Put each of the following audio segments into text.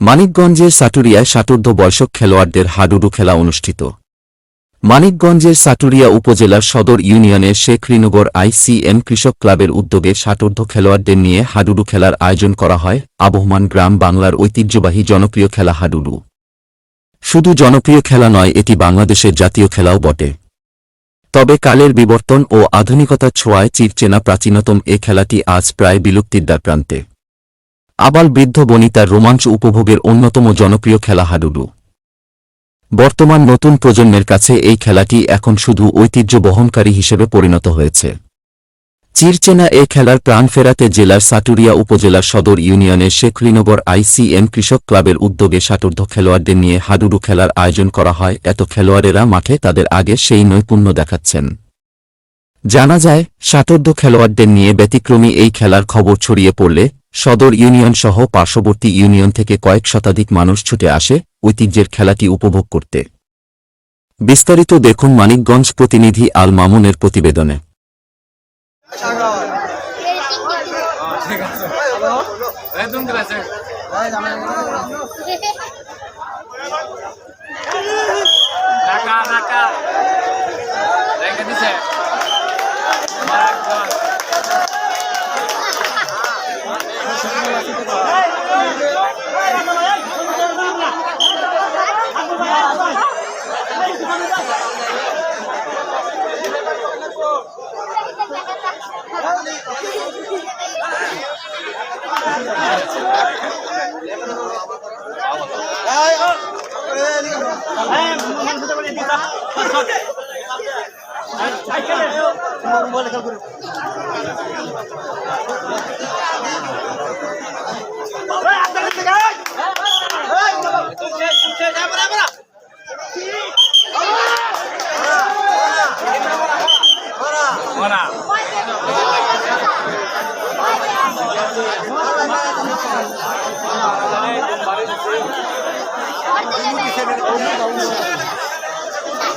মানিকগঞ্জের সাটুরিয়ায় ষাটোর্ধ বয়সক খেলোয়াড়দের হাডুডু খেলা অনুষ্ঠিত। মানিকগঞ্জের সাটুরিয়া উপজেলার সদর ইউনিয়নের শেখরিনগর আইসিএম কৃষক ক্লাবের উদ্যোগে ষাটোর্ধ খেলোয়াড়দের নিয়ে হাডুডু খেলার আয়োজন করা হয়। আবহমান গ্রাম বাংলার ঐতিহ্যবাহী জনপ্রিয় খেলা হাডুডু। শুধু জনপ্রিয় খেলা নয়, এটি বাংলাদেশের জাতীয় খেলাও বটে। তবে কালের বিবর্তন ও আধুনিকতার ছোঁয়ায় চিরচেনা প্রাচীনতম এ খেলাটি আজ প্রায় বিলুপ্তির দ্বারপ্রান্তে আবাল বৃদ্ধ বনিতার রোমাঞ্চ উপভোগের অন্যতম জনপ্রিয় খেলা হাডুডু। বর্তমান নতুন প্রজন্মের কাছে এই খেলাটি এখন শুধু ঐতিহ্য বহনকারী হিসেবে পরিণত হয়েছে। চিরচেনা এ খেলার প্রাণ ফেরাতে জেলার সাটুরিয়া উপজেলার সদর ইউনিয়নের শেখরিনগর আইসিএম কৃষক ক্লাবের উদ্যোগে ষাটোর্ধ খেলোয়াড়দের নিয়ে হাডুডু খেলার আয়োজন করা হয়। এত খেলোয়াড়েরা মাঠে তাদের আগে সেই নৈপুণ্য দেখাচ্ছেন। জানা যায় ষাটোর্ধ খেলোয়াড়দের নিয়ে ব্যতিক্রমী এই খেলার খবর ছড়িয়ে পড়লে সদর ইউনিয়ন সহ পার্শ্ববর্তী ইউনিয়ন থেকে কয়েক শতাধিক মানুষ ছুটে আসে ঐতিহ্যের খেলাটি উপভোগ করতে। বিস্তারিত দেখুন মানিকগঞ্জ প্রতিনিধি আল মামুনের প্রতিবেদনে। ঢাকা ঢাকা। রেখে দিছে। একদম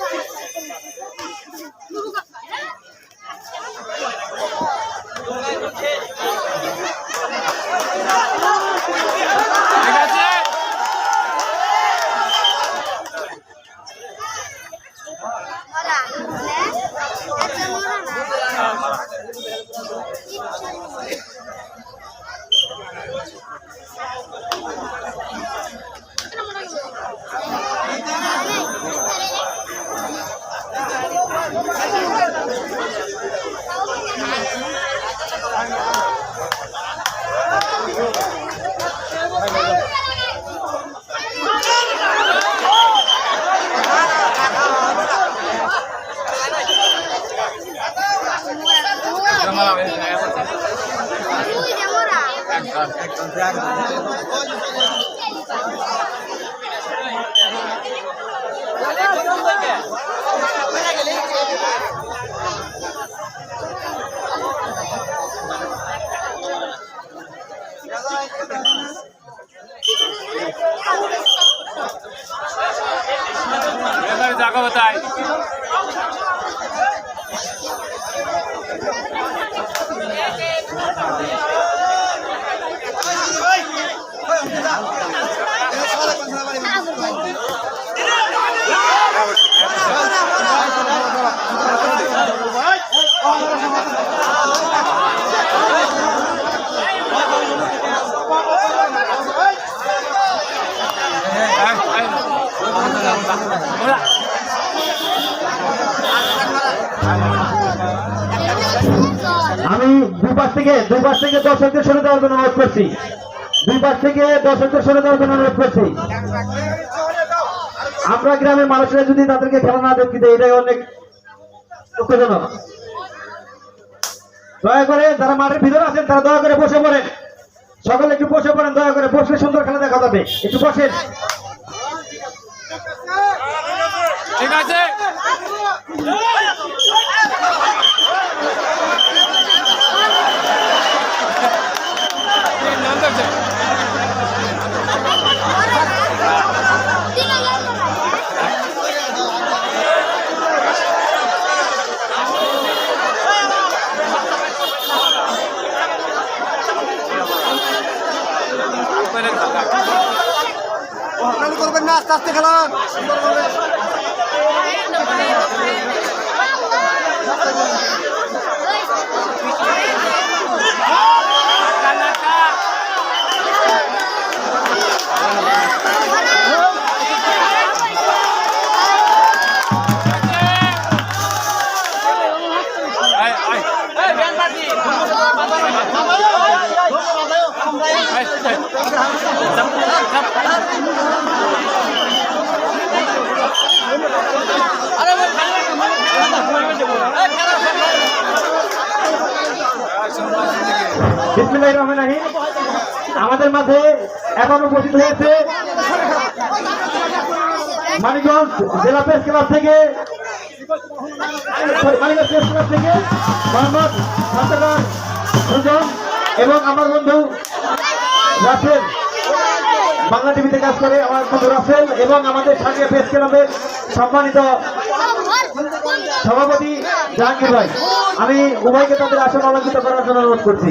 ঠিক একদম এবারে দুই পাশ থেকে দুই পাশ থেকে দর্শকদের সরে দেওয়ার জন্য অনুরোধ করছি। দুই পাশ থেকে দর্শকদের সরে দেওয়ার জন্য অনুরোধ করছি। আমরা গ্রামের মানুষরা যদি তাদেরকে খেলা না দেখতে দেয়, এটাই অনেক দুঃখজনক। দয়া করে যারা মাঠের ভিতরে আছেন, তারা দয়া করে বসে পড়েন। সকলে একটু বসে পড়েন, দয়া করে বসলে সুন্দর খেলা দেখা যাবে। একটু বসেন। ঠিক আছে। না আস্তে আস্তে খেলান সুন্দরভাবে। আমাদের মাঝে এখন উপস্থিত হয়েছে মানিকগঞ্জ জেলা প্রেস ক্লাব থেকে থেকে এবং আমার বন্ধু রাসেল। বাংলা টিভিতে কাজ করে আমার বন্ধু রাসেল এবং আমাদের সাকিয়া প্রেস ক্লাবের সম্মানিত সভাপতি জাহাঙ্গীর ভাই। আমি উভয়কে তাদের আসন অলঙ্কিত করার জন্য অনুরোধ করছি।